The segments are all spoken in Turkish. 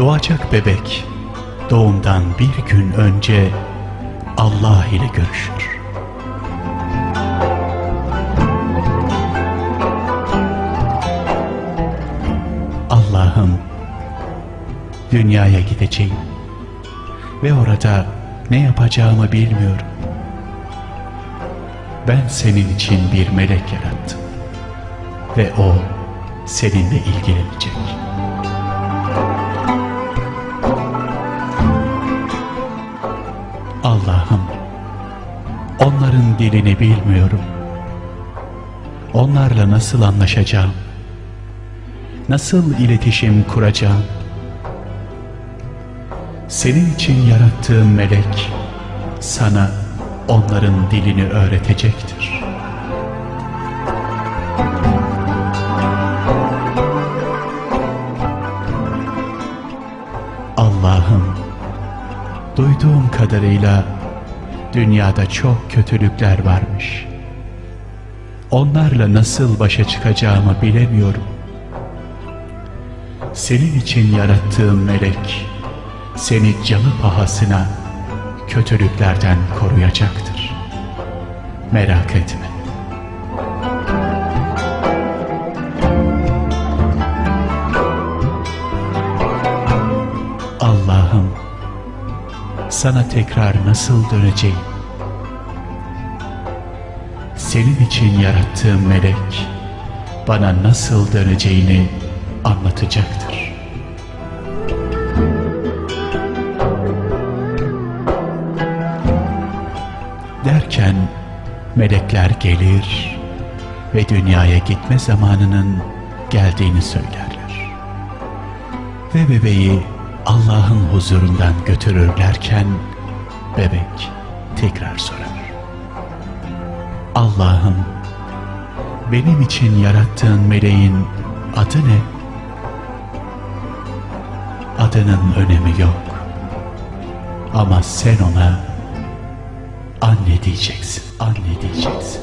Doğacak bebek doğumdan bir gün önce Allah ile görüşür. Allah'ım dünyaya gideceğim ve orada ne yapacağımı bilmiyorum. Ben senin için bir melek yarattım ve o seninle ilgilenecek. Onların dilini bilmiyorum. Onlarla nasıl anlaşacağım? Nasıl iletişim kuracağım? Senin için yarattığım melek sana onların dilini öğretecektir. Allah'ım duyduğum kadarıyla dünyada çok kötülükler varmış. Onlarla nasıl başa çıkacağımı bilemiyorum. Senin için yarattığım melek seni canı pahasına kötülüklerden koruyacaktır. Merak etme. Sana tekrar nasıl döneceğim? Senin için yarattığım melek bana nasıl döneceğini anlatacaktır. Derken melekler gelir ve dünyaya gitme zamanının geldiğini söylerler. Ve bebeği Allah'ın huzurundan götürürlerken bebek tekrar sorar. Allah'ım benim için yarattığın meleğin adı ne? Adının önemi yok. Ama sen ona anne diyeceksin, anne diyeceksin.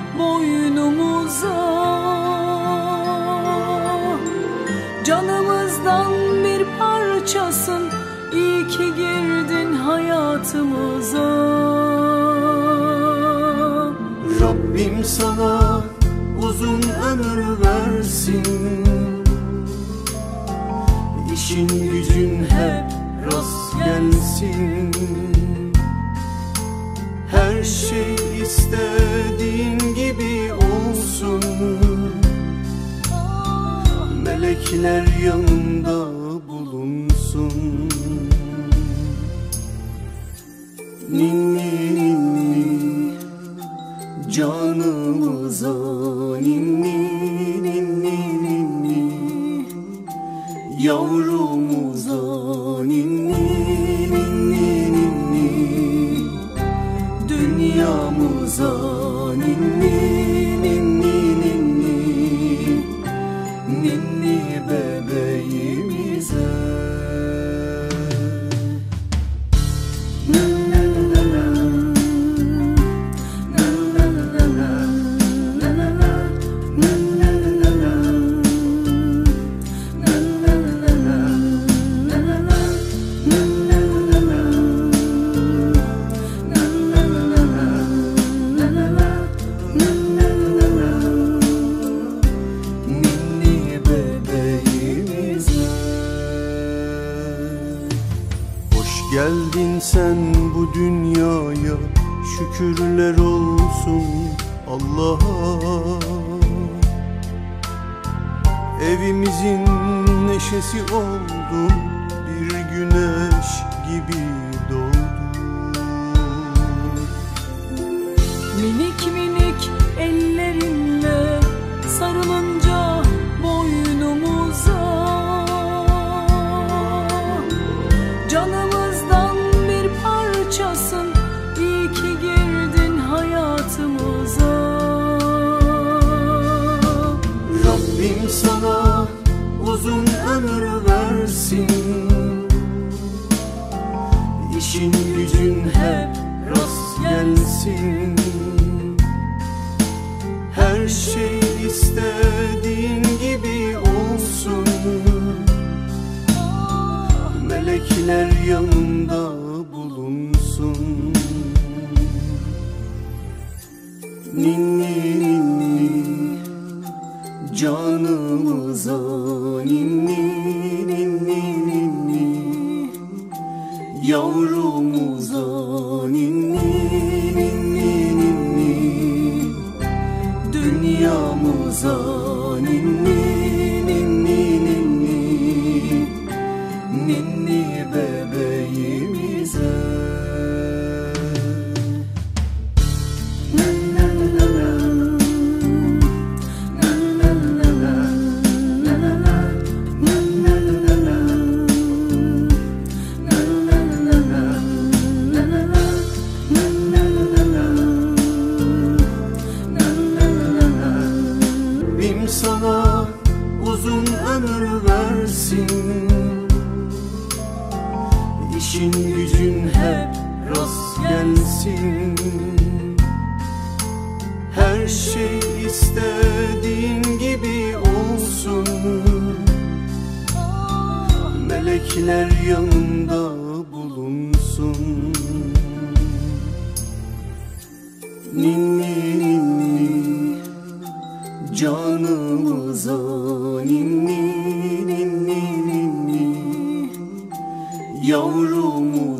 ki girdin hayatımıza. Rabbim sana uzun ömür versin. İşin gücün hep rast gelsin. Her şey istediğin gibi olsun. Melekler yanında bulunsun Ninni ninni Canımıza. Ninni ninni ninni Yavrumuza. Ninni ninni ninni Dünyamıza dünyaya şükürler olsun Allah'a. Evimizin neşesi oldun bir güneş gibi doğdun Minik minik ellerinle versin İşin gücün hep rast gelsin Her şey istediğin gibi olsun. Melekler yanında bulunsun. Ninni ninni Canımıza ninni Yavrumuza ninni ninni ninni Dünyamıza gelsin Her şey istediğin gibi olsun. Melekler yanında bulunsun. Ninni ninni Canımıza. Ninni ninni ninni Yavrumuza